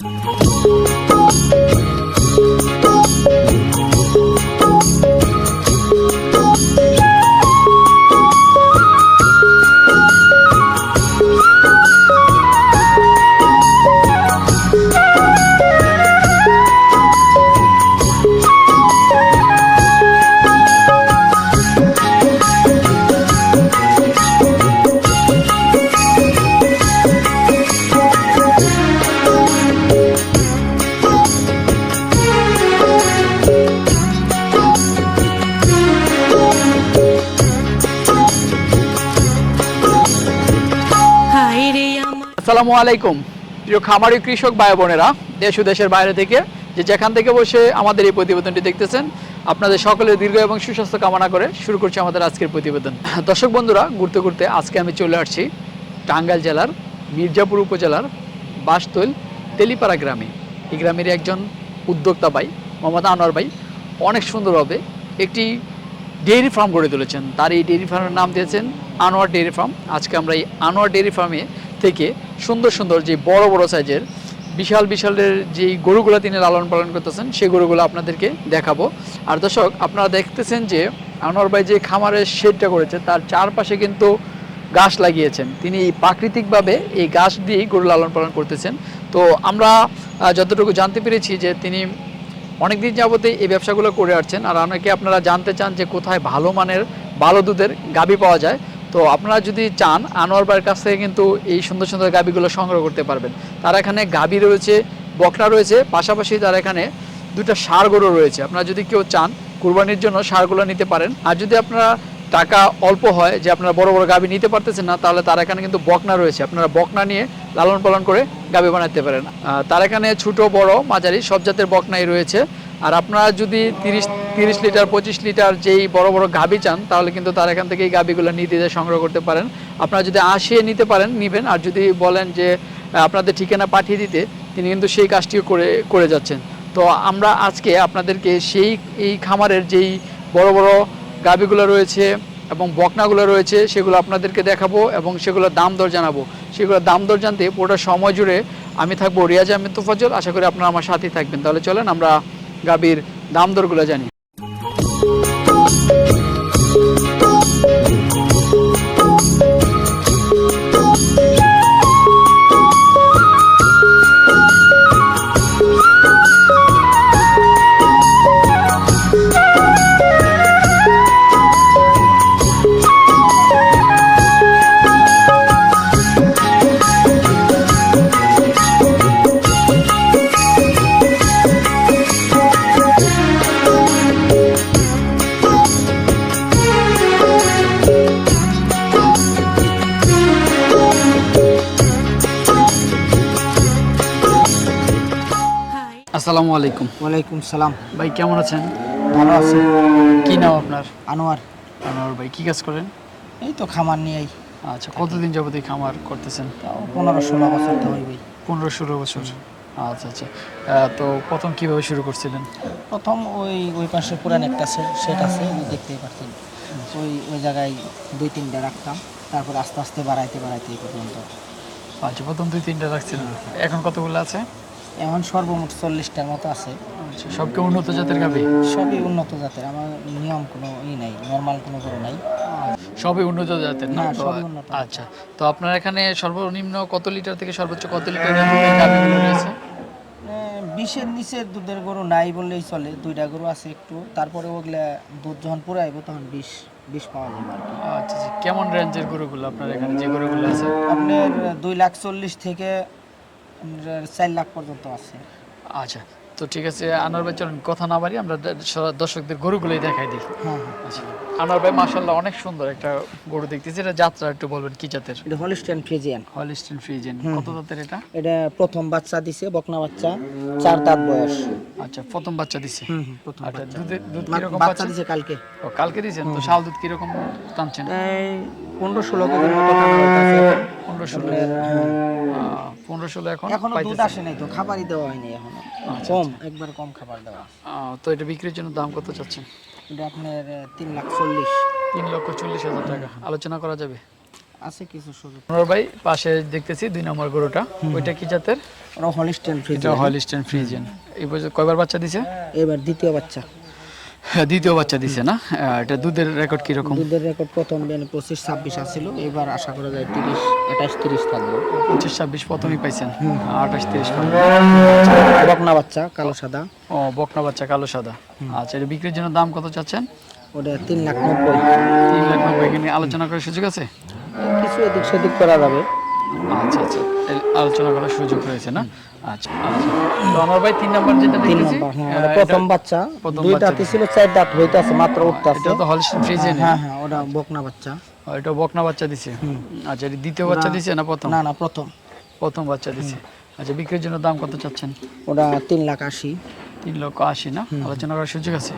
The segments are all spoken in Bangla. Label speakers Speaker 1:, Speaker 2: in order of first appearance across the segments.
Speaker 1: হায়
Speaker 2: আসসালামু আলাইকুম। প্রিয় খামারি, কৃষক ভাই বোনেরা, দেশ ও দেশের বাইরে থেকে যে যেখান থেকে বসে আমাদের এই প্রতিবেদনটি দেখতেছেন, আপনাদের সকলের দীর্ঘ এবং সুস্বাস্থ্য কামনা করে শুরু করছি আমাদের আজকের প্রতিবেদন। দর্শক বন্ধুরা, ঘুরতে ঘুরতে আজকে আমি চলে আসছি টাঙ্গাইল জেলার মির্জাপুর উপজেলার বাসতৈল তেলিপাড়া গ্রামে। এই গ্রামের একজন উদ্যোক্তা ভাই, মোহাম্মদ আনোয়ার ভাই, অনেক সুন্দরভাবে একটি ডেইরি ফার্ম গড়ে তুলেছেন। তার এই ডেইরি ফার্মের নাম দিয়েছেন আনোয়ার ডেইরি ফার্ম। আজকে আমরা এই আনোয়ার ডেইরি ফার্মে থেকে সুন্দর সুন্দর যে বড় বড় সাইজের বিশাল বিশালের যে গরুগুলো তিনি লালন পালন করতেছেন সেই গরুগুলো আপনাদেরকে দেখাবো। আর দর্শক, আপনারা দেখতেছেন যে আনোয়ার ভাই যে খামারের শেডটা করেছে, তার চারপাশে কিন্তু গাছ লাগিয়েছেন। তিনি প্রাকৃতিকভাবে এই গাছ দিয়েই গরু লালন পালন করতেছেন। তো আমরা যতটুকু জানতে পেরেছি যে তিনি অনেকদিন যাবতে এই ব্যবসাগুলো করে আসছেন। আর অনেকে আপনারা জানতে চান যে কোথায় ভালো মানের ভালো দুধের গাবি পাওয়া যায়। তো আপনারা যদি চান, আনোয়ার ভাইয়ের কাছ থেকে কিন্তু এই সুন্দর সুন্দর গাবিগুলো সংগ্রহ করতে পারবেন। তার এখানে গাবি রয়েছে বকনা রয়েছে, পাশাপাশি তার এখানে দুটো সার গরু রয়েছে। আপনারা যদি কেউ চান, কুরবানির জন্য সারগুলো নিতে পারেন। আর যদি আপনারা টাকা অল্প হয় যে আপনারা বড় বড় গাবি নিতে পারতেছেন না, তাহলে তার এখানে কিন্তু বকনা রয়েছে। আপনারা বকনা নিয়ে লালন পালন করে গাবি বানাতে পারেন। তার এখানে ছোট, বড়, মাঝারি সব জাতের বকনাই রয়েছে। আর আপনারা যদি তিরিশ তিরিশ লিটার, পঁচিশ লিটার যেই বড় বড় গাবি চান, তাহলে কিন্তু তার এখান থেকে এই গাবিগুলো নিতে যেয়ে সংগ্রহ করতে পারেন। আপনারা যদি আসিয়ে নিতে পারেন, নিবেন। আর যদি বলেন যে আপনাদের ঠিকানা পাঠিয়ে দিতে, তিনি কিন্তু সেই কাজটিও করে করে যাচ্ছেন। তো আমরা আজকে আপনাদেরকে সেই, এই খামারের যেই বড় বড় গাবিগুলো রয়েছে এবং বকনাগুলো রয়েছে, সেগুলো আপনাদেরকে দেখাবো এবং সেগুলোর দাম দর জানাব। সেগুলোর দাম দর জানতে পুরোটা সময় জুড়ে আমি থাকব রিয়াজ আহমেদ তোফাজ্জল। আশা করি আপনারা আমার সাথেই থাকবেন। তাহলে চলেন আমরা গাবির দাম দরগুলো জানি। আসসালামু আলাইকুম।
Speaker 3: ওয়ালাইকুম সালাম।
Speaker 2: ভাই কেমন আছেন?
Speaker 3: ভালো আছে।
Speaker 2: কি নাম আপনার?
Speaker 3: আনোয়ার।
Speaker 2: আনোয়ার ভাই কি কাজ করেন?
Speaker 3: এই তো খামার নিয়েই।
Speaker 2: আচ্ছা কতদিন যাবত এই খামার করতেছেন?
Speaker 3: তাও পনেরো ষোলো বছর তো হইবই।
Speaker 2: পনেরো ষোলো বছর। আচ্ছা আচ্ছা। তো প্রথম কীভাবে শুরু করছিলেন?
Speaker 3: প্রথম ওই ওই পাশে পুরান একটা সেট আছে দেখতেই পাচ্ছেন ওই ওই জায়গায় দুই তিনটা রাখতাম। তারপর আস্তে আস্তে বাড়াইতে বাড়াইতে এই পর্যন্ত।
Speaker 2: আচ্ছা প্রথম দুই তিনটা রাখছিলেন। এখন কতগুলো আছে?
Speaker 3: এখন সর্বমোট চল্লিশটার মতো আছে।
Speaker 2: আচ্ছা সব উন্নত জাতের গাবি
Speaker 3: সবই উন্নত জাতের আমার নিয়ম কোনো ই নাই নর্মাল কোনো গরু নাই।
Speaker 2: সবই উন্নত জাতের না?
Speaker 3: সবই উন্নত।
Speaker 2: আচ্ছা তো আপনার এখানে সর্বনিম্ন কত লিটার থেকে সর্বোচ্চ কত লিটার গাভিগুলো রয়েছে?
Speaker 3: বিশের নিচের দুধের গরু নাই বললেই চলে দুইটা গরু আছে একটু তারপরে ওগুলা দুধ যখন পুরো আইব তখন বিষ বিষ পাওয়া যাবে আর কি।
Speaker 2: আচ্ছা আচ্ছা কেমন রেঞ্জের গরুগুলো আপনার এখানে? যে গরুগুলো আছে?
Speaker 3: আপনার দুই লাখ চল্লিশ থেকে চার লাখ পর্যন্ত আছে।
Speaker 2: আচ্ছা তো ঠিক আছে আনোয়ার ভাই চলেন কথা না বাড়ি আমরা দর্শকদের গরুগুলোই দেখাই দিই।
Speaker 3: হ্যাঁ, হ্যাঁ।
Speaker 2: আচ্ছা, আনোয়ার ভাই মাসাল্লাহ অনেক সুন্দর একটা গরু দেখতেছি। এটা যাত্রা একটু বলবেন কি জাতের?
Speaker 3: এটা হলিস্টেন ফ্রিজিয়ান
Speaker 2: হলিস্টেন ফ্রিজিয়ান কত দাঁতের এটা?
Speaker 3: এটা প্রথম বাচ্চা দিছে বকনা বাচ্চা চার দাঁত বয়স।
Speaker 2: আচ্ছা প্রথম বাচ্চা দিছে? আচ্ছা দুধ দুধ
Speaker 3: কি
Speaker 2: রকম
Speaker 3: বাচ্চা দিছে কালকে।
Speaker 2: ও কালকে দিছেন তো শাল দুধ কি রকম
Speaker 3: টানছেন 15 16 কেজির মতো টানা হইতাছে
Speaker 2: 15 16 এখন
Speaker 3: এখনও দুধ আসে নাই তো খাবারই দেওয়া হয়নি এখনও।
Speaker 2: আচ্ছা,
Speaker 3: কম আচ্ছা। একবার কম খাবার দেওয়া
Speaker 2: তো এটা বিক্রির জন্য দাম কত চাচ্ছেন?
Speaker 3: এটা আপনার তিন লাখ চল্লিশ।
Speaker 2: তিন লক্ষ চল্লিশ হাজার টাকা। আলোচনা করা যাবে?
Speaker 3: আছে কিছু সুযোগ।
Speaker 2: ভাই পাশে দেখতেছি দুই নম্বর গরুটা। ওইটা কি জাতের?
Speaker 3: হলিস্টেন ফ্রিজ
Speaker 2: হলিস্টেন ফ্রিজেন এই পর্যন্ত কয়বার বাচ্চা দিছে?
Speaker 3: এবার দ্বিতীয় বাচ্চা।
Speaker 2: দ্বিতীয় বাচ্চা দিছে না? এটা দুধের রেকর্ড কীরকম?
Speaker 3: দুধের রেকর্ড প্রথম দিনে পঁচিশ ছাব্বিশ আসছিল এবার আশা করা যায় তিরিশ আঠাশ তিরিশ থাকবে।
Speaker 2: পঁচিশ ছাব্বিশ প্রথমই পাইছেন? আঠাশ তিরিশ
Speaker 3: বকনা বাচ্চা কালো সাদা।
Speaker 2: ও বকনা বাচ্চা কালো সাদা। আচ্ছা এটা বিক্রির জন্য দাম কত চাচ্ছেন?
Speaker 3: ওটা তিন লাখ নব্বই।
Speaker 2: তিন লাখ নব্বই এখানে আলোচনা করার সুযোগ আছে?
Speaker 3: কিছু এদিক সেদিক করা যাবে।
Speaker 2: আচ্ছা আচ্ছা। আলোচনা করার সুযোগ রয়েছে না? আচ্ছা আচ্ছা। তো আমার ভাই তিন নাম্বার যেটা
Speaker 3: তিন
Speaker 2: দেখতেছি
Speaker 3: নম্বর হ্যাঁ
Speaker 2: আহ,
Speaker 3: ওটা
Speaker 2: এটা-
Speaker 3: প্রথম বাচ্চা। দুই দাঁতই ছিল চার দাঁত হইতাছে মাত্র উঠতাছে।
Speaker 2: এটা তো হলিস্টেন ফ্রিজে
Speaker 3: হ্যাঁ হ্যাঁ ওটা বকনা বাচ্চা।
Speaker 2: এটা বকনা বাচ্চা দিছে? আচ্ছা এটা দ্বিতীয় বাচ্চা দিছে না প্রথম?
Speaker 3: না না প্রথম।
Speaker 2: প্রথম বাচ্চা দিছে। আচ্ছা বিক্রির জন্য দাম কত চাচ্ছেন?
Speaker 3: ওটা তিন লাখ আশি।
Speaker 2: তিন লক্ষ আশি না? আলোচনা করার সুযোগ আছে?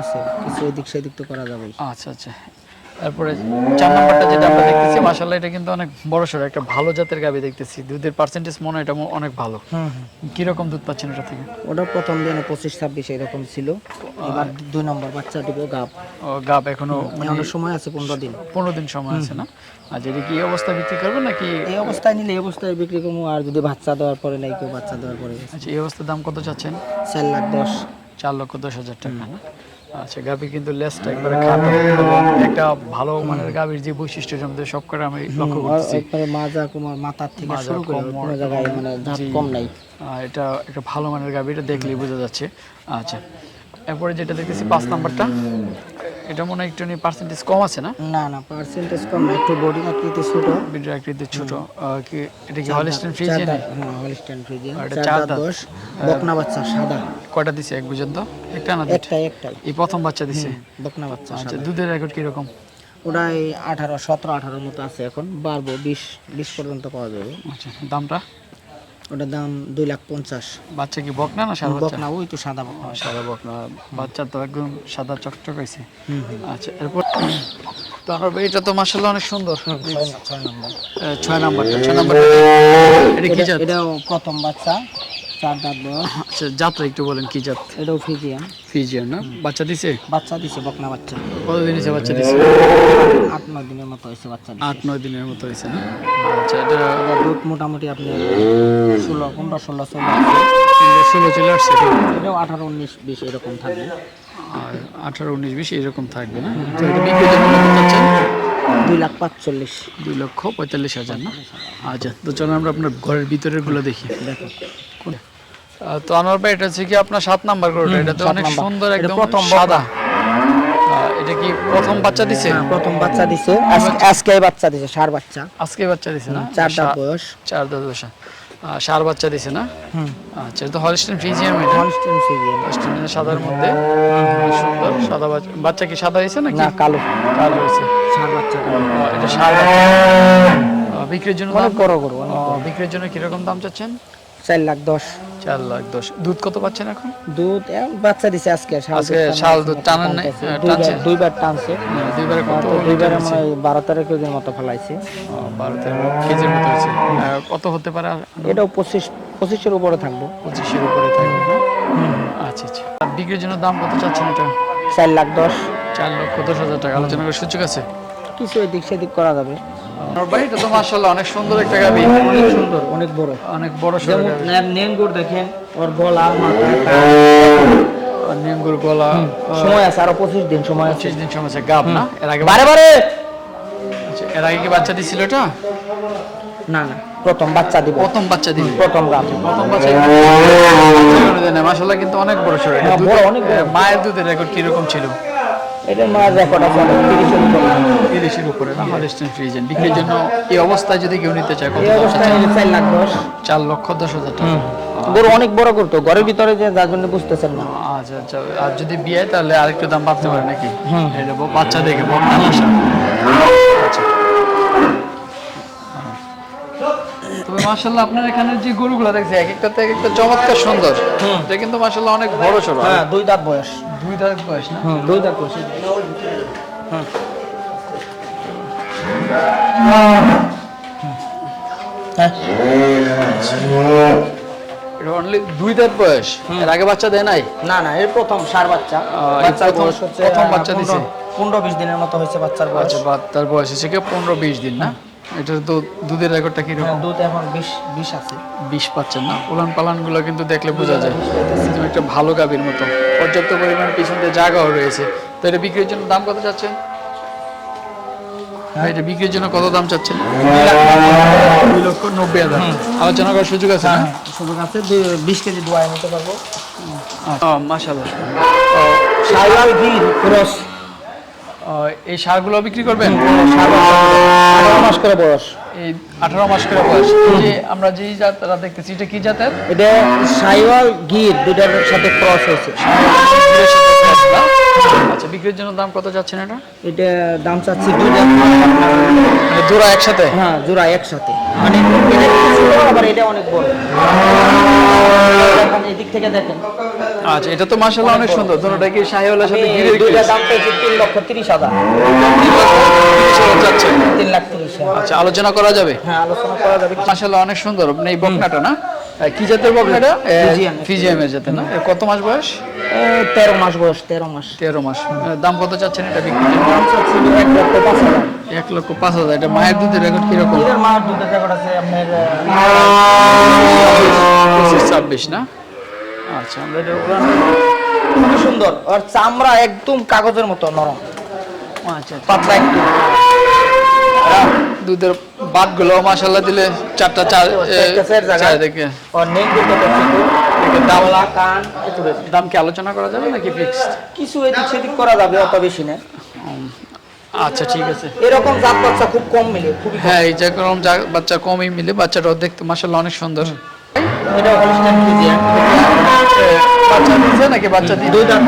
Speaker 3: আছে কিছু এদিক সেদিক তো করা যাবে
Speaker 2: আচ্ছা আচ্ছা। তারপরে চার নাম্বারটা যেটা আমরা দেখতেছি মাসাল্লাহ এটা কিন্তু অনেক বড় সড়ো একটা ভালো জাতের গাবি দেখতেছি। দুধের পার্সেন্টেজ মনে হয় এটা অনেক ভালো। কীরকম দুধ পাচ্ছেন এটা থেকে?
Speaker 3: ওটা প্রথম দিনে পঁচিশ ছাব্বিশ এরকম ছিল। এবার দুই নম্বর বাচ্চা দিব গাব।
Speaker 2: ও গাব এখনও মানে
Speaker 3: অনেক সময় আছে পনেরো দিন।
Speaker 2: পনেরো দিন সময় আছে না? আর যদি কি এই অবস্থা বিক্রি করবেন নাকি?
Speaker 3: এই অবস্থায় নিলে এই অবস্থায় বিক্রি করব আর যদি বাচ্চা দেওয়ার পরে নাই কেউ বাচ্চা দেওয়ার পরে
Speaker 2: আচ্ছা এই অবস্থার দাম কত চাচ্ছেন?
Speaker 3: চার লাখ দশ।
Speaker 2: চার লক্ষ দশ হাজার টাকা না? আচ্ছা গাভি কিন্তু লেসটা একবারে খাটো। একটা ভালো মানের গাভির যে বৈশিষ্ট্য সম্বন্ধে সব করে আমি লক্ষ্য করছি
Speaker 3: একবারে মাজা কুমার মাথার থেকে শুরু করে কোনো জায়গায় মানে
Speaker 2: দাঁত
Speaker 3: কম নাই।
Speaker 2: এটা একটা ভালো মানের গাভি এটা দেখলেই বোঝা যাচ্ছে। আচ্ছা এরপরে যেটা দেখতেছি পাঁচ নাম্বারটা। এটা মনে হয় একটু পার্সেন্টেজ কম আছে না?
Speaker 3: না না পার্সেন্টেজ কম না একটু বডি আকৃতি ছোট।
Speaker 2: ভিডিও আকৃতি ছোট। কি এটা কি হলিস্টেন ফ্রিজ
Speaker 3: হ্যাঁ হলিস্টেন ফ্রিজে
Speaker 2: এটা
Speaker 3: চার দাঁত। বকনা বাচ্চা সাদা।
Speaker 2: কয়টা দিছে এক পর্যন্ত একটা না দুইটা?
Speaker 3: একটাই একটাই।
Speaker 2: এই প্রথম বাচ্চা দিছে?
Speaker 3: বকনা বাচ্চা
Speaker 2: আচ্ছা দুধের রেকর্ড কীরকম?
Speaker 3: ওটা এই আঠারো সতেরো আঠারোর মতো আছে এখন বাড়বো বিশ বিশ পর্যন্ত পাওয়া যাবে।
Speaker 2: আচ্ছা দামটা?
Speaker 3: ওটার দাম দুই লাখ পঞ্চাশ।
Speaker 2: বাচ্চা কি বকনা না সাদা
Speaker 3: বকনা ওই তো সাদা বকনা।
Speaker 2: সাদা বকনা। বাচ্চা তো একদম সাদা চকচক হয়েছে আচ্ছা এরপর তো আমার এটা তো মাসাল্লাহ অনেক সুন্দর।
Speaker 3: ছয় নম্বর। ছয় নম্বর
Speaker 2: ছয় নাম্বারটা ছয় নাম্বারটা। এটা কি
Speaker 3: এটা- এটাও প্রথম বাচ্চা। চার দাঁত বয়স
Speaker 2: আচ্ছা জাতটা একটু বলেন কি জাত?
Speaker 3: এটাও ফিজিয়ান।
Speaker 2: ফিজিয়ান না? বাচ্চা দিছে?
Speaker 3: বাচ্চা দিছে বকনা বাচ্চা।
Speaker 2: কতদিন হয়েছে বাচ্চা দিছে?
Speaker 3: আট নয় দিনের মতো হয়েছে বাচ্চা
Speaker 2: আট নয় দিনের মতো হয়েছে না? আচ্ছা এটা
Speaker 3: দুধ মোটামুটি আপনি ষোলো পনেরো ষোলো চলে আসছে
Speaker 2: ষোলো চলে আসছে
Speaker 3: এটাও আঠারো উনিশ বিশ এরকম থাকবে।
Speaker 2: আর আঠারো উনিশ বিশ এরকম থাকবে না? তো এটা কত
Speaker 3: দুই লাখ পাঁচচল্লিশ।
Speaker 2: দুই লক্ষ পঁয়তাল্লিশ হাজার না? আচ্ছা তো চলো আমরা আপনার ঘরের ভিতরেরগুলো দেখি।
Speaker 3: দেখো
Speaker 2: তো আনোয়ার ভাই এটা হচ্ছে কি আপনার সাত নাম্বার গরুটা? এটা তো অনেক সুন্দর একদম
Speaker 3: প্রথম
Speaker 2: সাদা। এটা কি প্রথম বাচ্চা দিছে?
Speaker 3: হ্যাঁ, প্রথম বাচ্চা দিছে। আজকে- আজকে বাচ্চা দিছে সার বাচ্চা।
Speaker 2: আজকে বাচ্চা দিছে না?
Speaker 3: চার দাঁত বয়স।
Speaker 2: চার দাঁত বসা সার বাচ্চা দিছে না? আচ্ছা তো হলিস্টেন ফ্রিজিয়াম এটা?
Speaker 3: Holstein Friesian.
Speaker 2: হলিস্টেনের সাদার মধ্যে? সুন্দর সাদা বাচ্চা। বাচ্চা কি সাদা হয়েছে নাকি?
Speaker 3: না কালো।
Speaker 2: কালো হয়েছে।
Speaker 3: সার বাচ্চা।
Speaker 2: এটা সার। বিক্রির জন্য
Speaker 3: অনেক বড় গরু
Speaker 2: বিক্রির জন্য কীরকম দাম চাচ্ছেন?
Speaker 3: চার লাখ দশ।
Speaker 2: চার লাখ দশ। দুধ কত পাচ্ছেন এখন?
Speaker 3: দুধ বাচ্চা দিছে আজকে
Speaker 2: আজকে শাল দুধ টানান নাই, হ্যাঁ,
Speaker 3: দুইবার-
Speaker 2: টানছে।
Speaker 3: দুইবার
Speaker 2: হ্যাঁ, দুইবারে কত
Speaker 3: দুইবারে? মনে হয় বারো তেরো কেজির মতো ফেলাইছে।
Speaker 2: বারো তেরো কেজির মতো হয়েছে। কত হতে পারে?
Speaker 3: এটাও পঁচিশ পঁচিশের উপরে থাকব।
Speaker 2: পঁচিশের উপরে থাকবে আচ্ছা আচ্ছা। আর বিক্রির জন্য দাম কত চাচ্ছেন এটা?
Speaker 3: চার লাখ দশ।
Speaker 2: চার লক্ষ দশ হাজার টাকা। আলোচনা করার সুযোগ আছে?
Speaker 3: কিছু এদিক সেদিক করা যাবে।
Speaker 2: ভাই এটা তো মার্শাল্লাহ অনেক সুন্দর একটা গাবি
Speaker 3: অনেক সুন্দর অনেক বড়
Speaker 2: অনেক বড় সড়ো
Speaker 3: যেমন
Speaker 2: গাবি
Speaker 3: নেনগুড় দেখেন ওর গলা মাথা
Speaker 2: আর নিয়মগুলো গলা
Speaker 3: সময় আছে আরও পঁচিশ দিন সময় আছে
Speaker 2: পঁচিশ দিন সময় আছে গাব না এর আগে
Speaker 3: বারে বারে
Speaker 2: আচ্ছা, এর আগে কি বাচ্চা দিছিল এটা
Speaker 3: না না প্রথম বাচ্চা দিব
Speaker 2: প্রথম বাচ্চা
Speaker 3: প্রথম
Speaker 2: বাচ্চা কিন্তু অনেক বড়
Speaker 3: হ্যাঁ,
Speaker 2: মায়ের দুধের রেকর্ড কীরকম ছিল
Speaker 3: এটার মার রেকর্ড আছে অনেক তিরিশের উপরে।
Speaker 2: তিরিশের উপরে না? হলিস্টেন ফ্রিজেন বিক্রির জন্য এই অবস্থায় যদি কেউ নিতে চায়
Speaker 3: এই অবস্থায় চার লাখ দশ।
Speaker 2: চার লক্ষ দশ হাজার টাকা।
Speaker 3: গরু অনেক বড় করতো ঘরের ভিতরে যে যার জন্য বুঝতেছেন না।
Speaker 2: আচ্ছা আচ্ছা। আর যদি বিয়ে তাহলে আরেকটু দাম বাড়তে পারে নাকি? বাচ্চা দেখে বকনা তবে আপনার এখানে যে গরুগুলো দেখছি এক একটা এক একটা চমৎকার সুন্দর। এটা কিন্তু অনেক বড় সড়ো।
Speaker 3: হ্যাঁ দুই দাঁত বয়স।
Speaker 2: দুই দাঁত বয়স না?
Speaker 3: দুই দাঁত বয়স। হ্যাঁ।
Speaker 2: এটা অনলি দুই দাঁত বয়স? এর আগে বাচ্চা দেয় নাই?
Speaker 3: না না এর প্রথম সার বাচ্চা। বাচ্চার বয়স হচ্ছে
Speaker 2: প্রথম বাচ্চা দিছে।
Speaker 3: পনেরো বিশ দিনের মতো হয়েছে বাচ্চার বয়স।
Speaker 2: আচ্ছা বাচ্চার বয়স হচ্ছে পনেরো বিশ দিন না? এটার তো দুধের রেকর্ডটা কীরকম?
Speaker 3: হ্যাঁ, দুধ এখন বিশ বিশ আছে।
Speaker 2: বিষ পাচ্ছেন না। উলান পালানগুলো কিন্তু দেখলে বোঝা যায়। একদম একটা ভালো গাভীর মতো। পর্যাপ্ত পরিমাণ পিছন দিয়ে জায়গাও রয়েছে। তো এটা বিক্রির জন্য দাম কত চাচ্ছেন? ভাই, এটা বিক্রির জন্য কত দাম চাচ্ছেন? দুই লক্ষ নব্বই হাজার। আলোচনা করার সুযোগ আছে না?
Speaker 3: সুযোগ আছে। বিশ কেজি দোয়াই নিতে পারব।
Speaker 2: মাসাল্লাহ
Speaker 3: সাইওয়াল গির ক্রস।
Speaker 2: এই সারগুলো বিক্রি করবেন?
Speaker 3: আঠারো মাস করে বয়স।
Speaker 2: এই আঠারো মাস করে বয়স। যে আমরা যেই জাতটা দেখতেছি এটা কি জাতের?
Speaker 3: এটা সাইওয়াল গির দুটার সাথে ক্রস হয়েছে।
Speaker 2: আচ্ছা বিক্রির জন্য দাম কত যাচ্ছেন এটা?
Speaker 3: এটা দাম চাচ্ছি দুইটা
Speaker 2: মানে জোড়া একসাথে?
Speaker 3: হ্যাঁ জোড়া একসাথে। মানে এটা আবার এটা অনেক বড়। এদিক থেকে দেখেন।
Speaker 2: আচ্ছা এটা তো মাশাআল্লাহ অনেক সুন্দর। দুটোটা কি শাহিওয়ালের সাথে
Speaker 3: আমি
Speaker 2: গিরের
Speaker 3: দাম পেয়েছি। তিন লক্ষ তিরিশ হাজার। লাখ
Speaker 2: আচ্ছা আলোচনা করা যাবে?
Speaker 3: হ্যাঁ আলোচনা করা যাবে।
Speaker 2: মাশাআল্লাহ অনেক সুন্দর। আপনি এই বকনাটা না? কি জাতের বকনাটা। ফিজিয়াম এর জাতের না? কত মাস বয়স?
Speaker 3: এ, তেরো মাস বয়স তেরো মাস।
Speaker 2: তেরো মাস। দাম কত চাচ্ছেন এটা বিক্রি?
Speaker 3: দাম চাচ্ছি লক্ষ পাঁচ হাজার।
Speaker 2: লক্ষ এটা মায়ের দুধের রেকর্ড
Speaker 3: এটার মার দুধের রেকর্ড আছে আপনার
Speaker 2: পঁচিশ ছাব্বিশ না? আচ্ছা আমরা এটা
Speaker 3: খুবই সুন্দর। আর চামড়া একদম কাগজের মতো নরম।
Speaker 2: আচ্ছা
Speaker 3: পাতলা একটু।
Speaker 2: দুধের বাটগুলো মাশাআল্লাহ দিলে চারটা চার। চারিদিকে। দাম কি আলোচনা করা যাবে নাকি ফিক্সড
Speaker 3: কিছু এদিক সেদিক করা যাবে অত বেশি না।
Speaker 2: আচ্ছা ঠিক আছে।
Speaker 3: এরকম জাত বাচ্চা খুব কম মিলে
Speaker 2: হ্যাঁ এই যে বাচ্চা কমই মিলে বাচ্চাটাও দেখতে মাশাআল্লাহ অনেক সুন্দর।
Speaker 3: এটা হলস্টাইন ফ্রিজিয়ান
Speaker 2: বাচ্চা দিছে নাকি বাচ্চা দিয়ে
Speaker 3: দুই দাঁত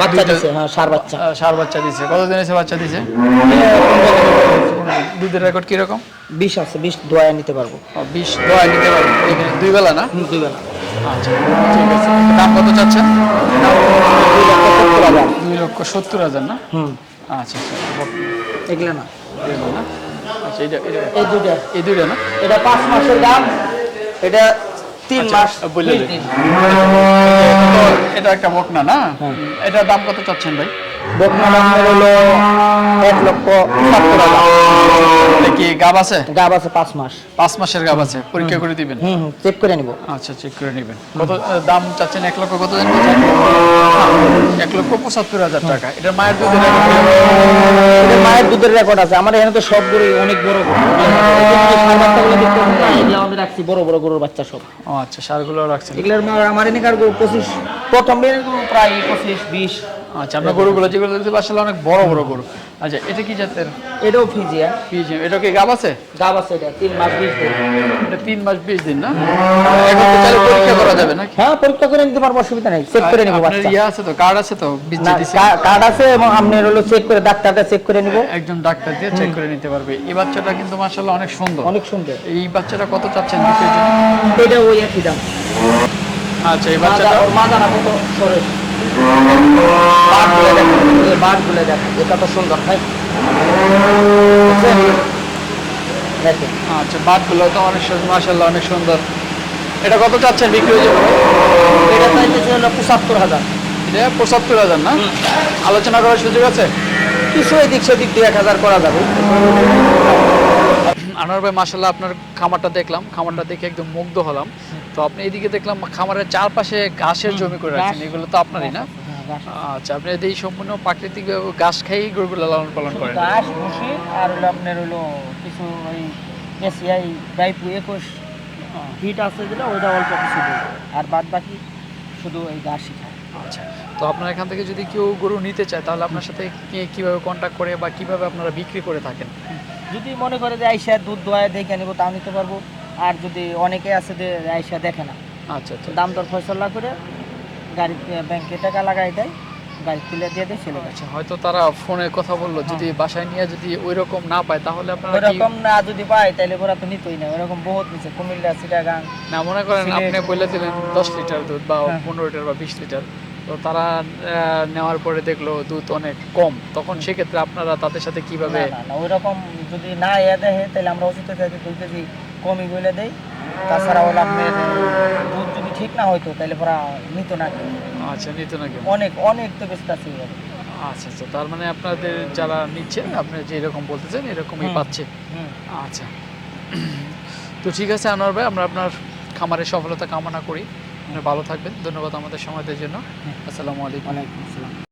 Speaker 3: বাচ্চা দিছে হ্যাঁ সার বাচ্চা।
Speaker 2: সার বাচ্চা দিছে। কতদিন এসে বাচ্চা দিছে? দুধের রেকর্ড কীরকম?
Speaker 3: বিষ আছে বিষ দোয়া নিতে পারব।
Speaker 2: ও, বিশ দোয়া নিতে পারবে। এখানে দুই বেলা না?
Speaker 3: দুই বেলা।
Speaker 2: আচ্ছা ঠিক আছে। দাম কত চাচ্ছেন?
Speaker 3: দুই লক্ষ সত্তর হাজার।
Speaker 2: না?
Speaker 3: হুম।
Speaker 2: আচ্ছা আচ্ছা।
Speaker 3: এগুলো না।
Speaker 2: এগুলো না? আচ্ছা এটা
Speaker 3: এই দুইটা।
Speaker 2: এই দুইটা না?
Speaker 3: এটা পাঁচ মাসের দাম। এটা তিন
Speaker 2: আচ্ছা,
Speaker 3: মাস
Speaker 2: তো এটা একটা বকনা না এটার দাম কত চাচ্ছেন ভাই?
Speaker 3: বকনা দামের হলো এক লক্ষ সত্তর হাজার।
Speaker 2: কি গাব আছে?
Speaker 3: গাব আছে পাঁচ মাস।
Speaker 2: পাঁচ মাসের গাব আছে। পরীক্ষা করে দিবেন?
Speaker 3: হুম হুম চেক করে নিব।
Speaker 2: আচ্ছা চেক করে নেবেন। কত দাম চাচ্ছেন এক লক্ষ কত জানেন এক লক্ষ পঁচাত্তর হাজার টাকা। এটা মায়ের দুধের রেকর্ড
Speaker 3: মায়ের দুধের রেকর্ড আছে। আমার এখানে তো সব গরু অনেক বড় রাখছি বড় বড় গরুর বাচ্চা সব।
Speaker 2: আচ্ছা সারগুলো রাখছেন।
Speaker 3: এগুলোর আমার এখানকার গরু পঁচিশ প্রথম প্রায় পঁচিশ বিশ।
Speaker 2: আচ্ছা আমরা গরুগুলো যেগুলো দেখতে পাচ্ছি অনেক বড় বড় গরু। আচ্ছা এটা কি জাতের?
Speaker 3: এটাও ফিজিয়া।
Speaker 2: পিজিএম এটা কি গাব আছে?
Speaker 3: গাব আছে এটা তিন মাস বিশ দিন।
Speaker 2: এটা তিন মাস বিশ দিন না? এখন তো চাইলে পরীক্ষা করা যাবে না
Speaker 3: হ্যাঁ পরীক্ষা করে নিতে পারব অসুবিধা নেই। চেক করে নিব
Speaker 2: আপনার
Speaker 3: বাচ্চা।
Speaker 2: ইয়ে আছে তো কার্ড আছে তো বীজ দিছে।
Speaker 3: কার্ড আছে এবং আপনার হলো চেক করে ডাক্তারটা চেক করে নিব।
Speaker 2: একজন ডাক্তার দিয়ে চেক করে নিতে পারবে। এই বাচ্চাটা কিন্তু মাশাআল্লাহ অনেক সুন্দর।
Speaker 3: অনেক সুন্দর।
Speaker 2: এই বাচ্চাটা কত চাচ্ছেন
Speaker 3: এটা ওই একই দাম।
Speaker 2: আচ্ছা এই বাচ্চাটা?
Speaker 3: ওর মাজানা কত সরে দেখেন দেখেন সুন্দর ভাই? দেখেন
Speaker 2: আচ্ছা তো অনেক সুন্দর অনেক সুন্দর। এটা কত চাচ্ছেন
Speaker 3: এটা চাইতেছে হলো পঁচাত্তর হাজার।
Speaker 2: এটা পঁচাত্তর হাজার না? আলোচনা করার সুযোগ আছে?
Speaker 3: কিছু এদিক সেদিক দু এক হাজার করা যাবে।
Speaker 2: আনোয়ার ভাই মাসাল্লাহ আপনার খামারটা দেখলাম। খামারটা দেখে একদম মুগ্ধ হলাম। তো আপনি এদিকে দেখলাম খামারের চারপাশে ঘাসের জমি করে রাখছেন। এগুলো তো আপনারই না? আচ্ছা আপনি এই সম্পূর্ণ প্রাকৃতিক ঘাস খাইয়ে গরুগুলো লালন পালন করেন।
Speaker 3: ঘাস ভুসি আর হলো আপনার হলো কিছু ওই এসিআই ডাইপু একুশ হিট আছে যেটা ওইটা অল্প কিছু আর বাদ বাকি শুধু এই ঘাসই খায়
Speaker 2: আচ্ছা তো আপনার এখান থেকে যদি কেউ গরু নিতে চায় তাহলে আপনার সাথে কীভাবে কন্ট্যাক্ট করে বা কীভাবে আপনারা বিক্রি করে থাকেন?
Speaker 3: যদি মনে করে যে আইসা দুধ দোয়ায় দেখে নেব তাও নিতে পারব। আর যদি অনেকে আছে যে আইসা দেখে না
Speaker 2: আচ্ছা আচ্ছা
Speaker 3: দাম দর ফয়সলা করে গাড়ি ব্যাংকে টাকা লাগাই দেয় গাড়ি তুলে দিয়ে দেয় ছেলে
Speaker 2: আচ্ছা হয়তো তারা ফোনে কথা বলল যদি বাসায় নিয়ে যদি ওই রকম না পায় তাহলে আপনারা কি
Speaker 3: ওরকম না যদি পাই তাহলে ওরা তো নিতই না। ওরকম বহুত নিচে কুমিল্লা সিটাগাং
Speaker 2: না মনে করেন আপনি বলে দিলেন দশ লিটার দুধ বা
Speaker 3: হ্যাঁ।
Speaker 2: পনেরো লিটার বা বিশ লিটার। তো তারা নেওয়ার পরে দেখল দুধ অনেক কম। তখন সেক্ষেত্রে আপনারা তাদের সাথে কীভাবে
Speaker 3: ওই রকম যদি না ইয়ে দেয় তাহলে আমরা ওষুধ থেকে দুই কেজি কমই বলে দেই। তাছাড়া ওরা দুধ যদি ঠিক না হয়তো তাহলে ওরা নিত না
Speaker 2: আচ্ছা নিত না
Speaker 3: অনেক অনেক তো বেশি কাছে
Speaker 2: আচ্ছা আচ্ছা তার মানে আপনাদের যারা নিচ্ছেন আপনি যে এরকম বলতেছেন এরকমই
Speaker 3: পাচ্ছেন
Speaker 2: আচ্ছা। তো ঠিক আছে আনোয়ার ভাই আমরা আপনার খামারের সফলতা কামনা করি। ভালো থাকবেন। ধন্যবাদ আমাদের সময় জন্য। আসসালামু আলাইকুম।
Speaker 3: আলাইকুম আসসালাম।